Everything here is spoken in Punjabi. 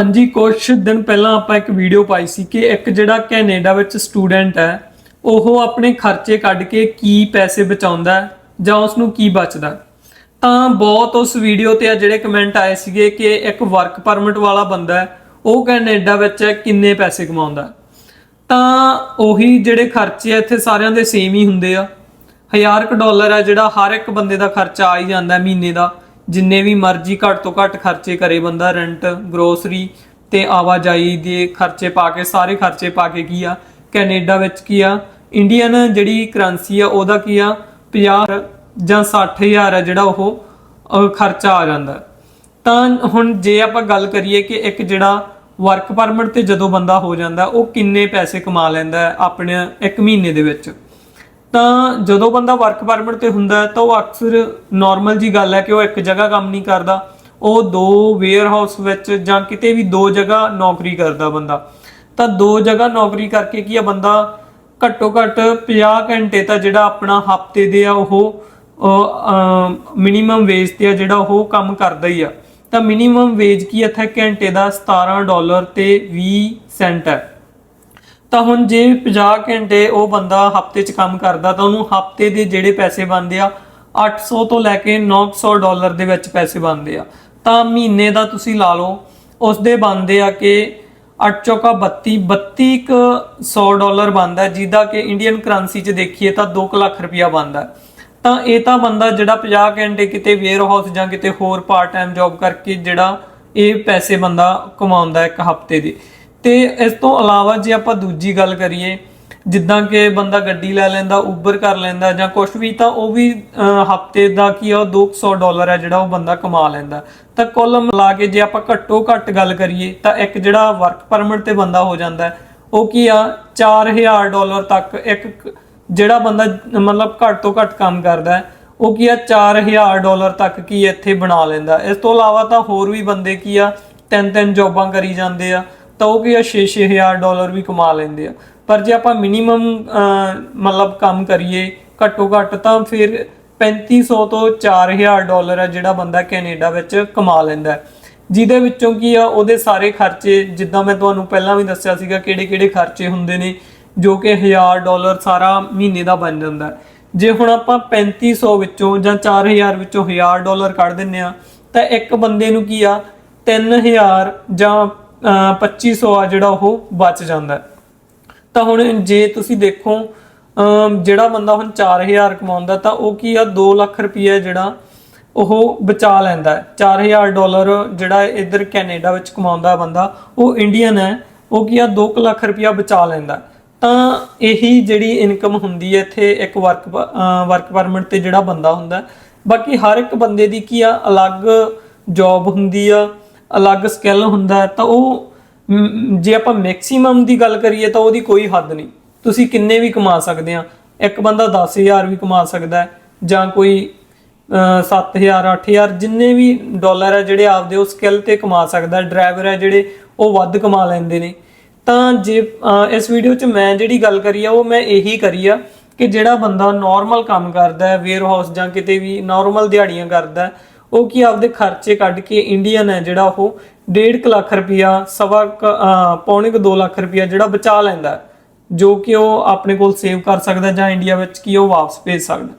ਹਾਂਜੀ ਕੁਝ ਦਿਨ ਪਹਿਲਾਂ ਆਪਾਂ ਇੱਕ ਵੀਡੀਓ ਪਾਈ ਸੀ ਕਿ ਇੱਕ ਜਿਹੜਾ ਕੈਨੇਡਾ ਵਿੱਚ ਸਟੂਡੈਂਟ ਹੈ, ਉਹ ਆਪਣੇ ਖਰਚੇ ਕੱਢ ਕੇ ਕੀ ਪੈਸੇ ਬਚਾਉਂਦਾ ਜਾਂ ਉਸ ਨੂੰ ਕੀ ਬਚਦਾ ਤਾਂ ਬਹੁਤ ਉਸ ਵੀਡੀਓ ਤੇ ਆ ਜਿਹੜੇ ਕਮੈਂਟ ਆਏ ਸੀਗੇ ਕਿ ਇੱਕ ਵਰਕ ਪਰਮਿਟ ਵਾਲਾ ਬੰਦਾ ਉਹ ਕੈਨੇਡਾ ਵਿੱਚ ਕਿੰਨੇ ਪੈਸੇ ਕਮਾਉਂਦਾ ਤਾਂ ਉਹੀ ਜਿਹੜੇ ਖਰਚੇ ਆ, ਇੱਥੇ ਸਾਰਿਆਂ ਦੇ ਸੇਮ ਹੀ ਹੁੰਦੇ ਆ। 1000 ਕ ਡਾਲਰ ਹੈ ਜਿਹੜਾ ਹਰ ਇੱਕ ਬੰਦੇ ਦਾ ਖਰਚਾ ਆ ਹੀ ਜਾਂਦਾ ਮਹੀਨੇ ਦਾ। ਜਿੰਨੇ ਵੀ ਮਰਜ਼ੀ ਘੱਟ ਤੋਂ ਘੱਟ ਖਰਚੇ ਕਰੇ ਬੰਦਾ ਰੈਂਟ ਗਰੋਸਰੀ ਤੇ ਆਵਾਜਾਈ ਦੇ ਖਰਚੇ ਪਾ ਕੇ, ਸਾਰੇ ਖਰਚੇ ਪਾ ਕੇ ਕੀ ਆ? ਕੈਨੇਡਾ ਵਿੱਚ ਕੀ ਆ? ਇੰਡੀਅਨ ਜਿਹੜੀ ਕਰੰਸੀ ਆ, ਉਹਦਾ ਕੀ ਆ? 50 ਜਾਂ 60000 ਹੈ ਜਿਹੜਾ ਉਹ ਖਰਚਾ ਆ ਜਾਂਦਾ। ਤਾਂ ਹੁਣ ਜੇ ਆਪਾਂ ਗੱਲ ਕਰੀਏ ਕਿ ਇੱਕ ਜਿਹੜਾ ਵਰਕ ਪਰਮਿਟ ਤੇ ਜਦੋਂ ਬੰਦਾ ਹੋ ਜਾਂਦਾ, ਉਹ ਕਿੰਨੇ ਪੈਸੇ ਕਮਾ ਲੈਂਦਾ ਆਪਣੇ ਇੱਕ ਮਹੀਨੇ ਦੇ ਵਿੱਚ? ਤਾਂ ਜਦੋਂ ਬੰਦਾ ਵਰਕ ਪਰਮਿਟ ਤੇ ਹੁੰਦਾ ਤਾਂ ਉਹ ਅਕਸਰ ਨਾਰਮਲ ਜੀ ਗੱਲ ਹੈ ਕਿ ਉਹ ਇੱਕ ਜਗ੍ਹਾ ਕੰਮ ਨਹੀਂ ਕਰਦਾ। ਉਹ ਦੋ ਵੇਅਰ ਹਾਊਸ ਵਿੱਚ ਜਾਂ ਕਿਤੇ ਵੀ ਦੋ ਜਗ੍ਹਾ ਨੌਕਰੀ ਕਰਦਾ ਬੰਦਾ। ਤਾਂ ਦੋ ਜਗ੍ਹਾ ਨੌਕਰੀ ਕਰਕੇ ਕੀ ਆ ਬੰਦਾ? ਘੱਟੋ ਘੱਟ 50 ਘੰਟੇ ਤਾਂ ਜਿਹੜਾ ਆਪਣਾ ਹਫ਼ਤੇ ਦੇ ਆ ਉਹ ਮਿਨੀਮਮ ਵੇਜ ਤੇ ਆ ਜਿਹੜਾ ਉਹ ਕੰਮ ਕਰਦਾ ਹੀ ਆ। ਤਾਂ ਮਿਨੀਮਮ ਵੇਜ ਕੀ ਇੱਥੇ ਘੰਟੇ ਦਾ 17 ਡਾਲਰ ਤੇ 20 ਸੈਂਟ ਹੈ। ਤਾਂ ਹੁਣ ਜੇ 50 ਘੰਟੇ ਉਹ ਬੰਦਾ ਹਫ਼ਤੇ 'ਚ ਕੰਮ ਕਰਦਾ ਤਾਂ ਉਹਨੂੰ ਹਫ਼ਤੇ ਦੇ ਜਿਹੜੇ ਪੈਸੇ ਬਣਦੇ ਆ 800 ਤੋਂ ਲੈ ਕੇ 900 ਡਾਲਰ ਦੇ ਵਿੱਚ ਪੈਸੇ ਬਣਦੇ ਆ। ਤਾਂ ਮਹੀਨੇ ਦਾ ਤੁਸੀਂ ਲਾ ਲਓ ਉਸ ਦੇ ਬਣਦੇ ਆ ਕਿ 8 ਚੌਕਾ 32 32 ਕੁ 100 ਡਾਲਰ ਬਣਦਾ, ਜਿਹਦਾ ਕਿ ਇੰਡੀਅਨ ਕਰੰਸੀ 'ਚ ਦੇਖੀਏ ਤਾਂ 2 ਲੱਖ ਰੁਪਇਆ ਬਣਦਾ। ਤਾਂ ਇਹ ਤਾਂ ਬੰਦਾ ਜਿਹੜਾ 50 ਘੰਟੇ ਕਿਤੇ ਵੇਅਰ ਹਾਊਸ ਜਾਂ ਕਿਤੇ ਹੋਰ ਪਾਰਟ ਟਾਈਮ ਜੌਬ ਕਰਕੇ ਜਿਹੜਾ ਇਹ ਪੈਸੇ ਬੰਦਾ ਕਮਾਉਂਦਾ ਇੱਕ ਹਫ਼ਤੇ ਦੇ। ਤੇ ਇਸ ਤੋਂ ਇਲਾਵਾ ਜੇ ਆਪਾਂ ਦੂਜੀ ਗੱਲ ਕਰੀਏ, ਜਿੱਦਾਂ ਕਿ ਬੰਦਾ ਗੱਡੀ ਲੈ ਲੈਂਦਾ ਉਬਰ ਕਰ ਲੈਂਦਾ ਜਾਂ ਕੁਝ ਵੀ, ਤਾਂ ਉਹ ਵੀ ਹਫ਼ਤੇ ਦਾ ਕੀ ਆ, ਉਹ 200 ਡਾਲਰ ਹੈ ਜਿਹੜਾ ਉਹ ਬੰਦਾ ਕਮਾ ਲੈਂਦਾ। ਤਾਂ ਕੁੱਲ ਮਿਲਾ ਕੇ ਜੇ ਆਪਾਂ ਘੱਟੋ ਘੱਟ ਗੱਲ ਕਰੀਏ, ਤਾਂ ਇੱਕ ਜਿਹੜਾ ਵਰਕ ਪਰਮਿਟ ਤੇ ਬੰਦਾ ਹੋ ਜਾਂਦਾ, ਉਹ ਕੀ ਆ 4000 ਡਾਲਰ ਤੱਕ ਇੱਕ ਜਿਹੜਾ ਬੰਦਾ, ਮਤਲਬ ਘੱਟ ਤੋਂ ਘੱਟ ਕੰਮ ਕਰਦਾ ਹੈ ਉਹ ਕੀ ਆ 4000 ਡਾਲਰ ਤੱਕ ਕੀ ਇੱਥੇ ਬਣਾ ਲੈਂਦਾ। ਇਸ ਤੋਂ ਇਲਾਵਾ ਤਾਂ ਹੋਰ ਵੀ ਬੰਦੇ ਕੀ ਆ ਤਿੰਨ ਤਿੰਨ ਜੌਬਾਂ ਕਰੀ ਜਾਂਦੇ ਆ। ਤਾਂ ਉਹ ਕੀ ਆ 6-6000 ਡਾਲਰ ਵੀ ਕਮਾ ਲੈਂਦੇ ਆ। ਪਰ ਜੇ ਆਪਾਂ ਮਿਨੀਮਮ ਮਤਲਬ ਕੰਮ ਕਰੀਏ ਘੱਟੋ ਘੱਟ ਤਾਂ ਫਿਰ 3500 ਤੋਂ 4000 ਡਾਲਰ ਆ ਜਿਹੜਾ ਬੰਦਾ ਕੈਨੇਡਾ ਵਿੱਚ ਕਮਾ ਲੈਂਦਾ ਜਿਹਦੇ ਵਿੱਚੋਂ ਕੀ ਆ, ਉਹਦੇ ਸਾਰੇ ਖਰਚੇ, ਜਿੱਦਾਂ ਮੈਂ ਤੁਹਾਨੂੰ ਪਹਿਲਾਂ ਵੀ ਦੱਸਿਆ ਸੀਗਾ, ਕਿਹੜੇ ਕਿਹੜੇ ਖਰਚੇ ਹੁੰਦੇ ਨੇ, ਜੋ ਕਿ 1000 ਡਾਲਰ ਸਾਰਾ ਮਹੀਨੇ ਦਾ ਬਣ ਜਾਂਦਾ ਜੇ ਹੁਣ ਆਪਾਂ 3500 ਵਿੱਚੋਂ ਜਾਂ 4000 ਵਿੱਚੋਂ 1000 ਡਾਲਰ ਕੱਢ ਦਿੰਨੇ ਆ ਤਾਂ ਇੱਕ ਬੰਦੇ ਨੂੰ ਕੀ ਆ 3000 ਜਾਂ 2500 ਆ ਜਿਹੜਾ ਉਹ ਬਚ ਜਾਂਦਾ ਤਾਂ ਹੁਣ ਜੇ ਤੁਸੀਂ ਦੇਖੋ ਜਿਹੜਾ ਬੰਦਾ ਹੁਣ 4000 ਕਮਾਉਂਦਾ, ਤਾਂ ਉਹ ਕੀ ਆ 2 ਲੱਖ ਰੁਪਏ ਜਿਹੜਾ ਉਹ ਬਚਾ ਲੈਂਦਾ 4000 ਡਾਲਰ ਜਿਹੜਾ ਇੱਧਰ ਕੈਨੇਡਾ ਵਿੱਚ ਕਮਾਉਂਦਾ ਬੰਦਾ, ਉਹ ਇੰਡੀਅਨ ਹੈ, ਉਹ ਕੀ ਆ 2 ਲੱਖ ਰੁਪਇਆ ਬਚਾ ਲੈਂਦਾ ਤਾਂ ਇਹੀ ਜਿਹੜੀ ਇਨਕਮ ਹੁੰਦੀ ਹੈ, ਇੱਥੇ ਇੱਕ ਵਰਕ ਵਰਕ ਪਰਮਿਟ ਤੇ ਜਿਹੜਾ ਬੰਦਾ ਹੁੰਦਾ ਬਾਕੀ ਹਰ ਇੱਕ ਬੰਦੇ ਦੀ ਕੀ ਆ, ਅਲੱਗ ਜੌਬ ਹੁੰਦੀ ਆ ਅਲੱਗ ਸਕਿੱਲ ਹੁੰਦਾ ਹੈ, ਤਾਂ ਉਹ ਜੇ ਆਪਾਂ ਮੈਕਸਿਮਮ ਦੀ ਗੱਲ ਕਰੀਏ ਤਾਂ ਉਹਦੀ ਕੋਈ ਹੱਦ ਨਹੀਂ। ਤੁਸੀਂ ਕਿੰਨੇ ਵੀ ਕਮਾ ਸਕਦੇ ਆ। ਇੱਕ ਬੰਦਾ 10000 ਵੀ ਕਮਾ ਸਕਦਾ ਜਾਂ ਕੋਈ 7000 8000 ਜਿੰਨੇ ਵੀ ਡਾਲਰ ਹੈ ਜਿਹੜੇ ਆਪਦੇ ਉਹ ਸਕਿੱਲ ਤੇ ਕਮਾ ਸਕਦਾ ਡਰਾਈਵਰ ਹੈ ਜਿਹੜੇ ਉਹ ਵੱਧ ਕਮਾ ਲੈਂਦੇ ਨੇ। ਤਾਂ ਜੇ ਇਸ ਵੀਡੀਓ 'ਚ ਮੈਂ ਜਿਹੜੀ ਗੱਲ ਕਰੀ ਆ ਉਹ ਮੈਂ ਇਹੀ ਕਰੀ ਆ ਕਿ ਜਿਹੜਾ ਬੰਦਾ ਨਾਰਮਲ ਕੰਮ ਕਰਦਾ ਹੈ ਵੇਅਰ ਹਾਊਸ ਜਾਂ ਕਿਤੇ ਵੀ ਨਾਰਮਲ ਦਿਹਾੜੀਆਂ ਕਰਦਾ ਉਹ ਕੀ ਆਪਦੇ ਖਰਚੇ ਕੱਢ ਕੇ ਇੰਡੀਅਨ ਹੈ ਜਿਹੜਾ ਉਹ 1.5 ਲੱਖ ਰੁਪਇਆ, ਸਵਾ ਪੌਣੇ ਕੁ 2 ਲੱਖ ਰੁਪਇਆ ਜਿਹੜਾ ਬਚਾ ਲੈਂਦਾ ਜੋ ਕਿ ਉਹ ਆਪਣੇ ਕੋਲ ਸੇਵ ਕਰ ਸਕਦਾ ਜਾਂ ਇੰਡੀਆ ਵਿੱਚ ਕੀ ਉਹ ਵਾਪਸ ਭੇਜ ਸਕਦਾ